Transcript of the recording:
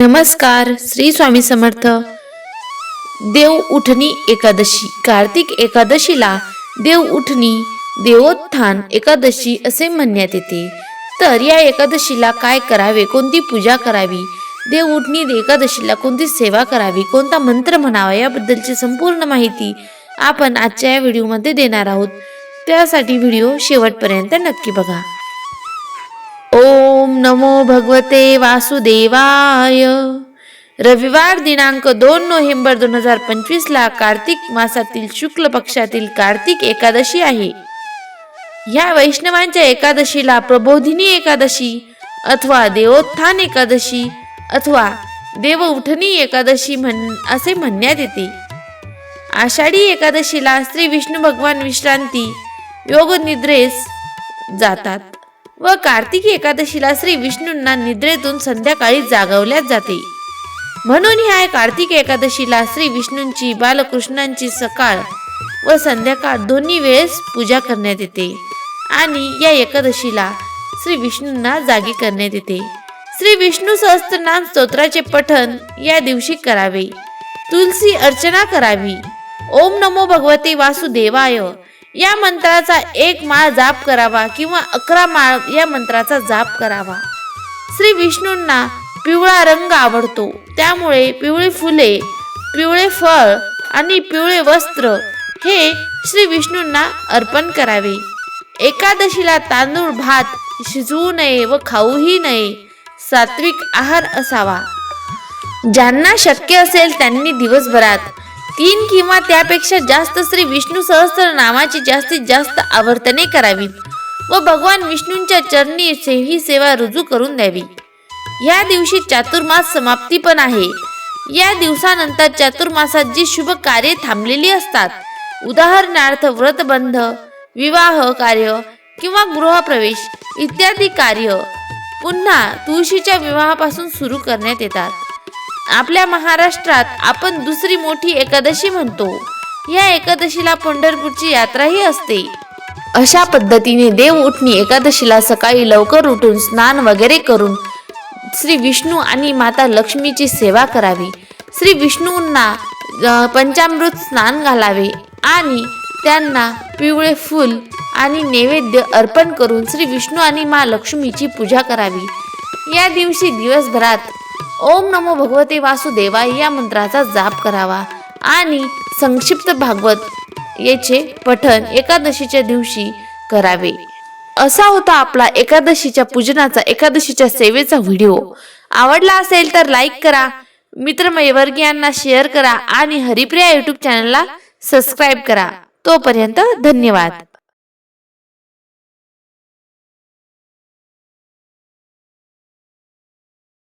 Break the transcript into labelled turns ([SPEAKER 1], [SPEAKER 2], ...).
[SPEAKER 1] नमस्कार श्री स्वामी समर्थ. देव उठणी एकादशी कार्तिक एकादशीला देव उठणी देवोत्थान एकादशी असे म्हणण्यात येते. तर या एकादशीला काय करावे कोणती पूजा करावी देव उठणी एकादशीला कोणती सेवा करावी कोणता मंत्र म्हणावा याबद्दलची संपूर्ण माहिती आपण आजच्या या व्हिडिओमध्ये देणार आहोत. त्यासाठी व्हिडिओ शेवटपर्यंत नक्की बघा. नमो भगवते वासुदेवाय. रविवार दिनांक दोन नोव्हेंबर दोन हजार पंचवीसला कार्तिक मासातील शुक्ल पक्षातील कार्तिक एकादशी आहे. या वैष्णवांच्या एकादशीला प्रबोधिनी एकादशी अथवा देवोत्थान एकादशी अथवा देव उठणी एकादशी म्हण असे म्हणण्यात येते. आषाढी एकादशीला श्री विष्णू भगवान विश्रांती योग निद्रेस जातात. व कार्तिकी एकादशीला श्री विष्णूंना निद्रेतून संध्याकाळी जागवल्या जाते. म्हणून ह्या कार्तिकी एकादशीला श्री विष्णूंची बालकृष्णांची सकाळ व संध्याकाळ दोन्ही वेळेस पूजा करण्यात येते आणि या एकादशीला श्री विष्णूंना जागी करण्यात येते. श्री विष्णू सहस्त्रनाम स्तोत्राचे पठण या दिवशी करावे. तुलसी अर्चना करावी. ओम नमो भगवते वासुदेवाय. या मंत्राचा एक माळ जाप करावा किंवा अकरा माळ या मंत्राचा जाप करावा. श्री विष्णूंना पिवळा रंग आवडतो. त्यामुळे पिवळी फुले पिवळे फळ आणि पिवळे वस्त्र हे श्री विष्णूंना अर्पण करावे. एकादशीला तांदूळ भात शिजवू नये व खाऊही नये. सात्विक आहार असावा. ज्यांना शक्य असेल त्यांनी दिवसभरात तीन किंवा त्यापेक्षा जास्त श्री विष्णू सहस्त्र नामाची जास्तीत जास्त आवर्तने करावीत व भगवान विष्णूंच्या चरणी ही सेवा रुजू करून द्यावी. या दिवशी चातुर्मास समाप्ती पण आहे. या दिवसानंतर चातुर्मासात जी शुभ कार्ये थांबलेली असतात उदाहरणार्थ व्रतबंध विवाह कार्य किंवा गृहप्रवेश इत्यादी कार्य पुन्हा तुळशीच्या विवाहापासून सुरू करण्यात येतात. आपल्या महाराष्ट्रात आपण दुसरी मोठी एकादशी म्हणतो. या एकादशीला पंढरपूरची यात्राही असते. अशा पद्धतीने देव उठणी एकादशीला सकाळी लवकर उठून स्नान वगैरे करून श्री विष्णू आणि माता लक्ष्मीची सेवा करावी. श्री विष्णूंना पंचामृत स्नान घालावे आणि त्यांना पिवळे फूल आणि नैवेद्य अर्पण करून श्री विष्णू आणि मा लक्ष्मीची पूजा करावी. या दिवशी दिवसभरात ओम नमो भगवते वासुदेवाय या मंत्राचा जाप करावा. आणि संक्षिप्त भागवत याचे पठन एकादशीच्या दिवशी करावे. असा होता आपला एकादशीच्या पूजनाचा एकादशीच्या सेवेचा व्हिडिओ. आवडला असेल तर लाईक करा मित्रमैवर्गीयांना शेअर करा आणि हरिप्रिया युट्यूब चॅनलला सबस्क्राईब करा. तोपर्यंत धन्यवाद.